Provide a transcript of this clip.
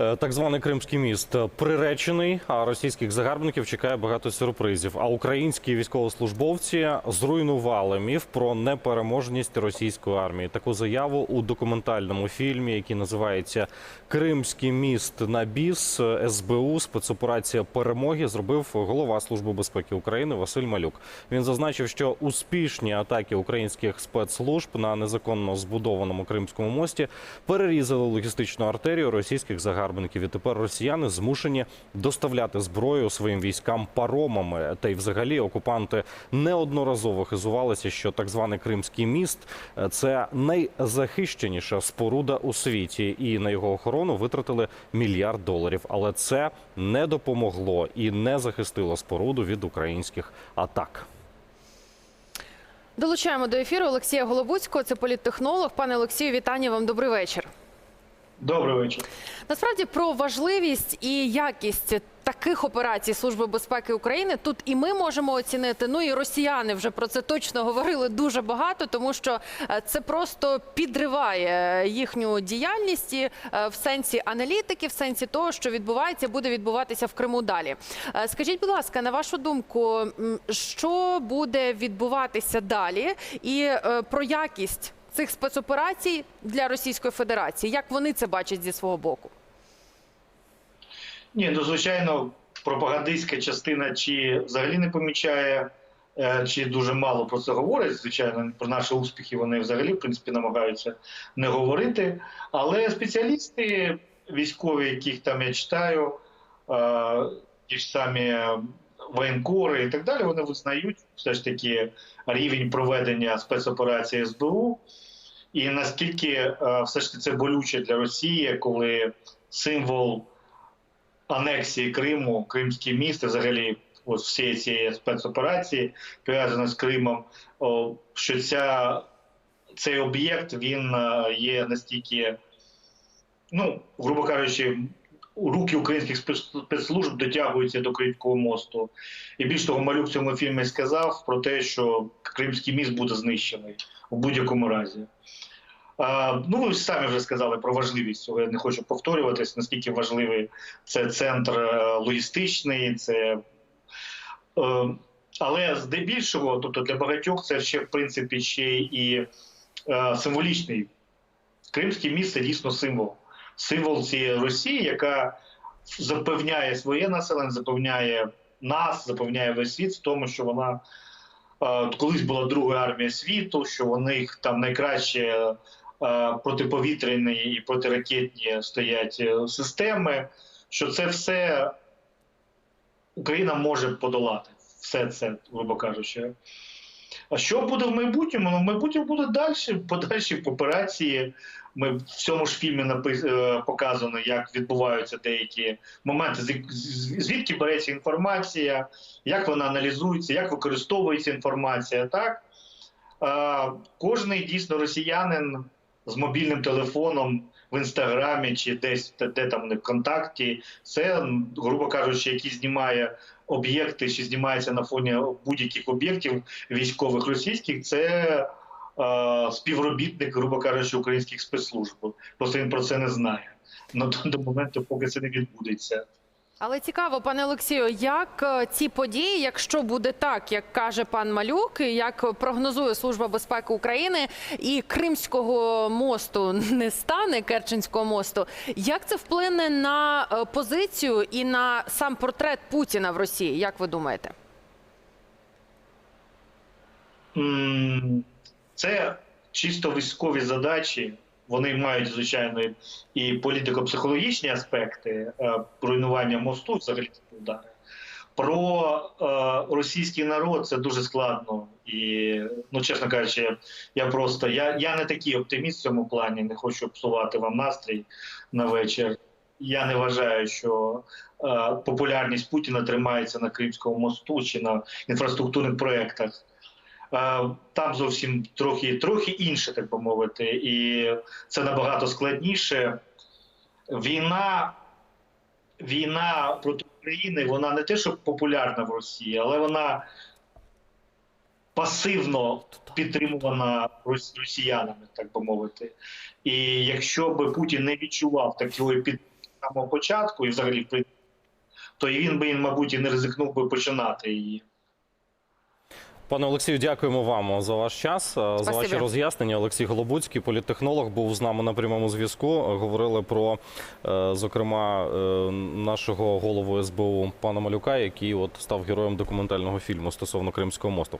Е, Так званий Кримський міст приречений, а російських загарбників чекає багато сюрпризів. А українські військовослужбовці зруйнували міф про непереможність російської армії. Таку заяву у документальному фільмі, який називається Кримський міст на біс СБУ спецоперація перемоги, зробив голова Служби безпеки України Василь Малюк. Він зазначив, що успішні атаки українських спецслужб на незаконно збудованому Кримському мості перерізали логістичну артерію російських загарбників. І тепер росіяни змушені доставляти зброю своїм військам паромами. Та й взагалі окупанти неодноразово хизувалися, що так званий Кримський міст це найзахищеніша споруда у світі, і на його охорону витратили мільярд доларів. Але це не допомогло і не захистило споруду від українських атак. Долучаємо до ефіру Олексія Голобуцького, це політтехнолог. Пане Олексію, вітання вам. Добрий вечір. Добрий вечір. Насправді про важливість і якість таких операцій Служби безпеки України тут і ми можемо оцінити. Ну і росіяни вже про це точно говорили дуже багато, тому що е, це просто підриває їхню діяльність і, е, в сенсі аналітики, в сенсі того, що відбувається, буде відбуватися в Криму далі. Е, Скажіть, будь ласка, на вашу думку, що буде відбуватися далі, і про якість цих спецоперацій для Російської Федерації? Як вони це бачать зі свого боку? Ні, ну звичайно, пропагандистська частина чи взагалі не помічає, е, чи дуже мало про це говорить. Звичайно, про наші успіхи вони взагалі в принципі намагаються не говорити. Але спеціалісти військові, яких там я читаю, е, ті ж самі воєнкори і так далі, вони визнають все ж таки рівень проведення спецоперації СБУ. І наскільки е, все ж таки це болюче для Росії, коли символ анексії Криму, Кримське місто, взагалі, ось всієї цієї спецоперації пов'язано з Кримом, що ця, цей об'єкт він е, є настільки, ну, грубо кажучи, руки українських спец- спецслужб дотягуються до Кримського мосту. І більш того, малюк в цьому фільмі сказав про те, що Кримський міст буде знищений в будь-якому разі. Ну, ви самі вже сказали про важливість цього. Я не хочу повторюватись, наскільки важливий це центр е, логістичний, це. е, Але здебільшого, тобто для багатьох, це ще в принципі ще і е, символічний. Кримське міст це дійсно символ. Символ цієї Росії, яка запевняє своє населення, запевняє нас, запевняє весь світ в тому, що вона е, колись була друга армія світу, що у них там найкраще е, протиповітряні і протиракетні стоять е, системи, що це все Україна може подолати. Все це, грубо кажучи. А що буде в майбутньому? Ну, в майбутньому буде далі, подальші операції. Ми в цьому ж фільмі напис... е, показано, як відбуваються деякі моменти, звідки береться інформація, як вона аналізується, як використовується інформація. Так? Е, кожний дійсно росіянин з мобільним телефоном в інстаграмі чи десь де, там вони в контакті, це, грубо кажучи, який знімає об'єкти, чи знімається на фоні будь-яких об'єктів військових російських, це співробітник, грубо кажучи, українських спецслужб. Просто він про це не знає. До, до моменту, поки це не відбудеться. Але цікаво, пане Олексію, як е, ці події, якщо буде так, як каже пан Малюк, як прогнозує Служба безпеки України, і Кримського мосту не стане Керченського мосту, як це вплине на е, позицію і на сам портрет Путіна в Росії? Як ви думаєте? Це чисто військові задачі. Вони мають, звичайно, і політико-психологічні аспекти е, руйнування мосту, взагалі удари. Про е, російський народ це дуже складно. І, ну, чесно кажучи, я просто я, я не такий оптиміст в цьому плані, не хочу псувати вам настрій на вечір. Я не вважаю, що е, популярність Путіна тримається на Кримському мосту чи на інфраструктурних проєктах. Е, Там зовсім трохи, трохи інше, так би мовити, і це набагато складніше. Війна, війна проти України, вона не те, що популярна в Росії, але вона пасивно підтримувана росіянами, так би мовити. І якщо би Путін не відчував такої під, самого початку, і взагалі то і він би, мабуть, і не ризикнув би починати її. Пане Олексію, дякуємо вам за ваш час, Спасибо. за ваші роз'яснення. Олексій Голобуцький, політтехнолог, був з нами на прямому зв'язку. Е, Говорили про, е, зокрема, е, нашого голову СБУ пана Малюка, який от став героєм документального фільму стосовно Кримського мосту.